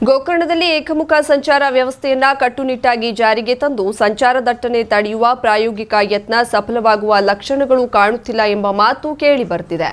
ಗೋಕರ್ಣದಲ್ಲಿ ಏಕಮುಖ ಸಂಚಾರ ವ್ಯವಸ್ಥೆಯನ್ನ ಕಟ್ಟುನಿಟ್ಟಾಗಿ ಜಾರಿಗೆ ತಂದು ಸಂಚಾರ ದಟ್ಟಣೆ ತಡೆಯುವ ಪ್ರಾಯೋಗಿಕ ಯತ್ನ ಸಫಲವಾಗುವ ಲಕ್ಷಣಗಳು ಕಾಣುತ್ತಿಲ್ಲ ಎಂಬ ಮಾತು ಕೇಳಿಬರ್ತಿದೆ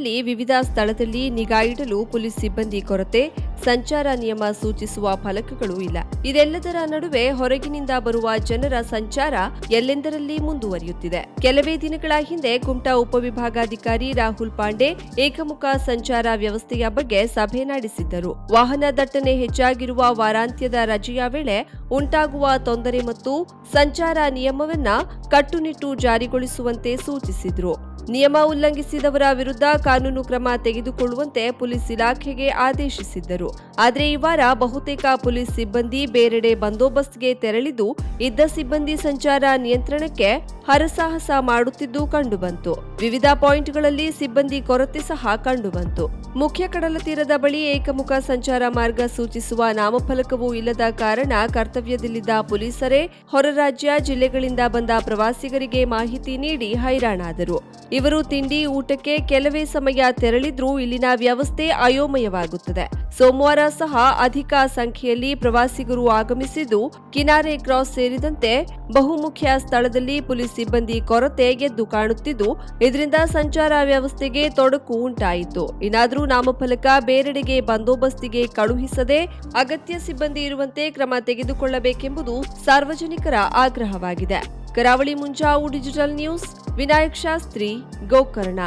ಗೋಕರ್ಣದಲ್ಲಿ ವಿವಿಧ ಸ್ಥಳದಲ್ಲಿ ನಿಗಾ ಇಡಲು ಪೊಲೀಸ್ ಸಿಬ್ಬಂದಿ ಕೊರತೆ, ಸಂಚಾರ ನಿಯಮ ಸೂಚಿಸುವ ಫಲಕಗಳು ಇಲ್ಲ. ಇದೆಲ್ಲದರ ನಡುವೆ ಹೊರಗಿನಿಂದ ಬರುವ ಜನರ ಸಂಚಾರ ಎಲ್ಲೆಂದರಲ್ಲಿ ಮುಂದುವರಿಯುತ್ತಿದೆ. ಕೆಲವೇ ದಿನಗಳ ಹಿಂದೆ ಕುಮಟಾ ಉಪವಿಭಾಗಾಧಿಕಾರಿ ರಾಹುಲ್ ಪಾಂಡೆ ಏಕಮುಖ ಸಂಚಾರ ವ್ಯವಸ್ಥೆಯ ಬಗ್ಗೆ ಸಭೆ ನಡೆಸಿದ್ದರು. ವಾಹನ ದಟ್ಟಣೆ ಹೆಚ್ಚಾಗಿರುವ ವಾರಾಂತ್ಯದ ರಜೆಯ ವೇಳೆ ಉಂಟಾಗುವ ತೊಂದರೆ ಮತ್ತು ಸಂಚಾರ ನಿಯಮವನ್ನ ಕಟ್ಟುನಿಟ್ಟು ಜಾರಿಗೊಳಿಸುವಂತೆ ಸೂಚಿಸಿದ್ರು. ನಿಯಮ ಉಲ್ಲಂಘಿಸಿದವರ ವಿರುದ್ಧ ಕಾನೂನು ಕ್ರಮ ತೆಗೆದುಕೊಳ್ಳುವಂತೆ ಪೊಲೀಸ್ ಇಲಾಖೆಗೆ ಆದೇಶಿಸಿದ್ದರು. ಆದರೆ ಈ ವಾರ ಬಹುತೇಕ ಪೊಲೀಸ್ ಸಿಬ್ಬಂದಿ ಬೇರೆಡೆ ಬಂದೋಬಸ್ತ್ಗೆ ತೆರಳಿದ್ದು, ಇದ್ದ ಸಿಬ್ಬಂದಿ ಸಂಚಾರ ನಿಯಂತ್ರಣಕ್ಕೆ ಹರಸಾಹಸ ಮಾಡುತ್ತಿದ್ದು ಕಂಡುಬಂತು. ವಿವಿಧ ಪಾಯಿಂಟ್ಗಳಲ್ಲಿ ಸಿಬ್ಬಂದಿ ಕೊರತೆ ಸಹ ಕಂಡುಬಂತು. ಮುಖ್ಯ ಕಡಲ ತೀರದ ಬಳಿ ಏಕಮುಖ ಸಂಚಾರ ಮಾರ್ಗ ಸೂಚಿಸುವ ನಾಮಫಲಕವೂ ಇಲ್ಲದ ಕಾರಣ ಕರ್ತವ್ಯದಲ್ಲಿದ್ದ ಪೊಲೀಸರೇ ಹೊರರಾಜ್ಯ ಜಿಲ್ಲೆಗಳಿಂದ ಬಂದ ಪ್ರವಾಸಿಗರಿಗೆ ಮಾಹಿತಿ ನೀಡಿ ಹೈರಾಣಾದರು. ಇವರು ತಿಂಡಿ, ಊಟಕ್ಕೆ ಕೆಲವೇ ಸಮಯ ತೆರಳಿದ್ರೂ ಇಲ್ಲಿನ ವ್ಯವಸ್ಥೆ ಅಯೋಮಯವಾಗುತ್ತದೆ. ಸೋಮವಾರ ಸಹ ಅಧಿಕ ಸಂಖ್ಯೆಯಲ್ಲಿ ಪ್ರವಾಸಿಗರು ಆಗಮಿಸಿದ್ದು, ಕಿನಾರೆ ಕ್ರಾಸ್ ಸೇರಿದಂತೆ ಬಹುಮುಖ್ಯ ಸ್ಥಳದಲ್ಲಿ ಪೊಲೀಸ್ ಸಿಬ್ಬಂದಿ ಕೊರತೆ ಎದ್ದು ಕಾಣುತ್ತಿದ್ದು ಇದರಿಂದ ಸಂಚಾರ ವ್ಯವಸ್ಥೆಗೆ ತೊಡಕು ಉಂಟಾಯಿತು. ಇನ್ನಾದರೂ ನಾಮಫಲಕ ಬೇರೆಡೆಗೆ ಬಂದೋಬಸ್ತಿಗೆ ಕಳುಹಿಸದೆ ಅಗತ್ಯ ಸಿಬ್ಬಂದಿ ಇರುವಂತೆ ಕ್ರಮ ತೆಗೆದುಕೊಳ್ಳಬೇಕೆಂಬುದು ಸಾರ್ವಜನಿಕರ ಆಗ್ರಹವಾಗಿದೆ. Karavali Munjavu digital news, Vinayak Shastri, Gokarna.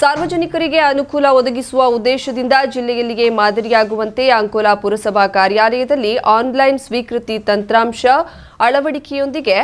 ಸಾರ್ವಜನಿಕರಿಗೆ ಅನುಕೂಲ ಒದಗಿಸುವ ಉದ್ದೇಶದಿಂದ ಜಿಲ್ಲೆಯಲ್ಲಿಯೇ ಮಾದರಿಯಾಗುವಂತೆ ಅಂಕೋಲಾ ಪುರಸಭಾ ಕಾರ್ಯಾಲಯದಲ್ಲಿ ಆನ್ಲೈನ್ ಸ್ವೀಕೃತಿ ತಂತ್ರಾಂಶ ಅಳವಡಿಕೆಯೊಂದಿಗೆ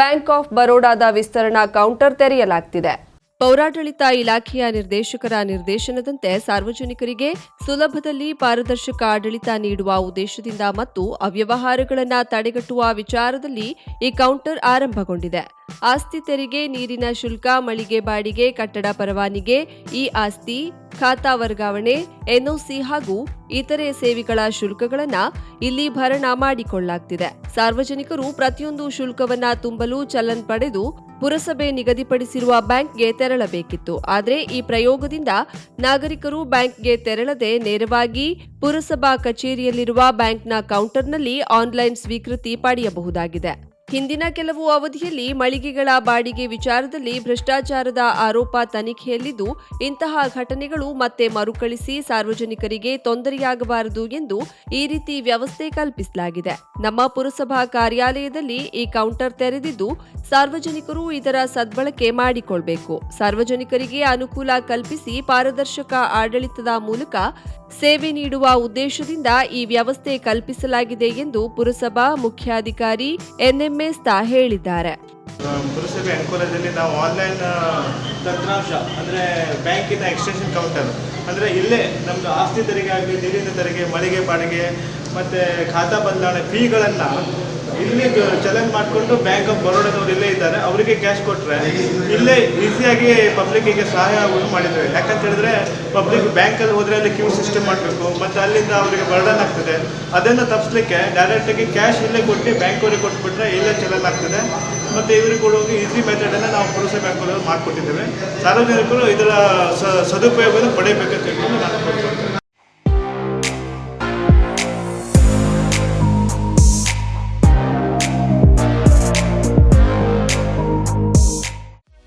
ಬ್ಯಾಂಕ್ ಆಫ್ ಬರೋಡಾದ ವಿಸ್ತರಣಾ ಕೌಂಟರ್ ತೆರೆಯಲಾಗ್ತಿದೆ. ಪೌರಾಡಳಿತ ಇಲಾಖೆಯ ನಿರ್ದೇಶಕರ ನಿರ್ದೇಶನದಂತೆ ಸಾರ್ವಜನಿಕರಿಗೆ ಸುಲಭದಲ್ಲಿ ಪಾರದರ್ಶಕ ಆಡಳಿತ ನೀಡುವ ಉದ್ದೇಶದಿಂದ ಮತ್ತು ಅವ್ಯವಹಾರಗಳನ್ನು ತಡೆಗಟ್ಟುವ ವಿಚಾರದಲ್ಲಿ ಈ ಕೌಂಟರ್ ಆರಂಭಗೊಂಡಿದೆ. ಆಸ್ತಿ ತೆರಿಗೆ, ನೀರಿನ ಶುಲ್ಕ, ಮಳಿಗೆ ಬಾಡಿಗೆ, ಕಟ್ಟಡ ಪರವಾನಿಗೆ, ಈ ಆಸ್ತಿ, ಖಾತಾ ವರ್ಗಾವಣೆ, ಎನ್ಒಸಿ ಹಾಗೂ ಇತರೆ ಸೇವೆಗಳ ಶುಲ್ಕಗಳನ್ನು ಇಲ್ಲಿ ಭರಣ ಮಾಡಿಕೊಳ್ಳಲಾಗ್ತಿದೆ. ಸಾರ್ವಜನಿಕರು ಪ್ರತಿಯೊಂದು ಶುಲ್ಕವನ್ನ ತುಂಬಲು ಚಲನ್ ಪಡೆದು ಪುರಸಭೆ ನಿಗದಿಪಡಿಸಿರುವ ಬ್ಯಾಂಕ್ಗೆ ತೆರಳಬೇಕಿತ್ತು. ಆದರೆ ಈ ಪ್ರಯೋಗದಿಂದ ನಾಗರಿಕರು ಬ್ಯಾಂಕ್ಗೆ ತೆರಳದೆ ನೇರವಾಗಿ ಪುರಸಭಾ ಕಚೇರಿಯಲ್ಲಿರುವ ಬ್ಯಾಂಕ್ನ ಕೌಂಟರ್ನಲ್ಲಿ ಆನ್ಲೈನ್ ಸ್ವೀಕೃತಿ ಪಡೆಯಬಹುದಾಗಿದೆ. ಹಿಂದಿನ ಕೆಲವು ಅವಧಿಯಲ್ಲಿ ಮಳಿಗೆಗಳ ಬಾಡಿಗೆ ವಿಚಾರದಲ್ಲಿ ಭ್ರಷ್ಟಾಚಾರದ ಆರೋಪ ತನಿಖೆಯಲ್ಲಿದ್ದು, ಇಂತಹ ಘಟನೆಗಳು ಮತ್ತೆ ಮರುಕಳಿಸಿ ಸಾರ್ವಜನಿಕರಿಗೆ ತೊಂದರೆಯಾಗಬಾರದು ಎಂದು ಈ ರೀತಿ ವ್ಯವಸ್ಥೆ ಕಲ್ಪಿಸಲಾಗಿದೆ. ನಮ್ಮ ಪುರಸಭಾ ಕಾರ್ಯಾಲಯದಲ್ಲಿ ಈ ಕೌಂಟರ್ ತೆರೆದಿದ್ದು, ಸಾರ್ವಜನಿಕರು ಇದರ ಸದ್ಬಳಕೆ ಮಾಡಿಕೊಳ್ಬೇಕು. ಸಾರ್ವಜನಿಕರಿಗೆ ಅನುಕೂಲ ಕಲ್ಪಿಸಿ ಪಾರದರ್ಶಕ ಆಡಳಿತದ ಮೂಲಕ ಸೇವೆ ನೀಡುವ ಉದ್ದೇಶದಿಂದ ಈ ವ್ಯವಸ್ಥೆ ಕಲ್ಪಿಸಲಾಗಿದೆ ಎಂದು ಪುರಸಭಾ ಮುಖ್ಯಾಧಿಕಾರಿ ಎನ್ಎಂಎಸ್ ತಾ ಹೇಳಿದ್ದಾರೆ. ಪುರಸಭೆ ಅನುಕೂಲದಲ್ಲಿ ನಾವು ಆನ್ಲೈನ್ ತಂತ್ರಾಂಶ, ಅಂದರೆ ಬ್ಯಾಂಕಿನ ಎಕ್ಸ್ಟೆನ್ಷನ್ ಕೌಂಟರ್ ಅಂದರೆ ಇಲ್ಲೇ ನಮ್ಮದು ಆಸ್ತಿ ತೆರಿಗೆ ಆಗಲಿ ನೀರಿನ ತೆರಿಗೆ, ಮಳಿಗೆ, ಬಾಡಿಗೆ, ಮತ್ತು ಖಾತಾ ಬದಲಾವಣೆ ಫೀಗಳನ್ನು ಇಲ್ಲಿ ಚಲನ್ ಮಾಡಿಕೊಂಡು ಬ್ಯಾಂಕ್ ಆಫ್ ಬರೋಡಾದವ್ರು ಇಲ್ಲೇ ಇದ್ದಾರೆ. ಅವರಿಗೆ ಕ್ಯಾಶ್ ಕೊಟ್ಟರೆ ಇಲ್ಲೇ ಈಸಿಯಾಗಿ ಪಬ್ಲಿಕ್ಕಿಗೆ ಸಹಾಯ ಆಗೋದು ಮಾಡಿದ್ದೇವೆ ಯಾಕಂತ ಹೇಳಿದ್ರೆ ಪಬ್ಲಿಕ್ ಬ್ಯಾಂಕಲ್ಲಿ ಹೋದರೆ ಅಲ್ಲಿ ಕ್ಯೂ ಸಿಸ್ಟಮ್ ಮಾಡಬೇಕು. ಮತ್ತು ಅಲ್ಲಿಂದ ಅವರಿಗೆ ಬರ್ಡನ್ ಆಗ್ತದೆ. ಅದನ್ನು ತಪ್ಪಿಸ್ಲಿಕ್ಕೆ ಡೈರೆಕ್ಟಾಗಿ ಕ್ಯಾಶ್ ಇಲ್ಲೇ ಕೊಟ್ಟು ಬ್ಯಾಂಕವ್ರಿಗೆ ಕೊಟ್ಬಿಟ್ರೆ ಇಲ್ಲೇ ಚಲನ್ ಆಗ್ತದೆ. ಮತ್ತು ಇವರಿಗೆ ಕೊಡುವಾಗ ಈಸಿ ಮೆಥಡನ್ನು ನಾವು ಪುರುಷ ಬ್ಯಾಂಕಲ್ಲಿ ಮಾಡಿಕೊಟ್ಟಿದ್ದೇವೆ. ಸಾರ್ವಜನಿಕರು ಇದರ ಸದುಪಯೋಗವನ್ನು ಅಂತ ಹೇಳ್ಕೊಂಡು ನಾನು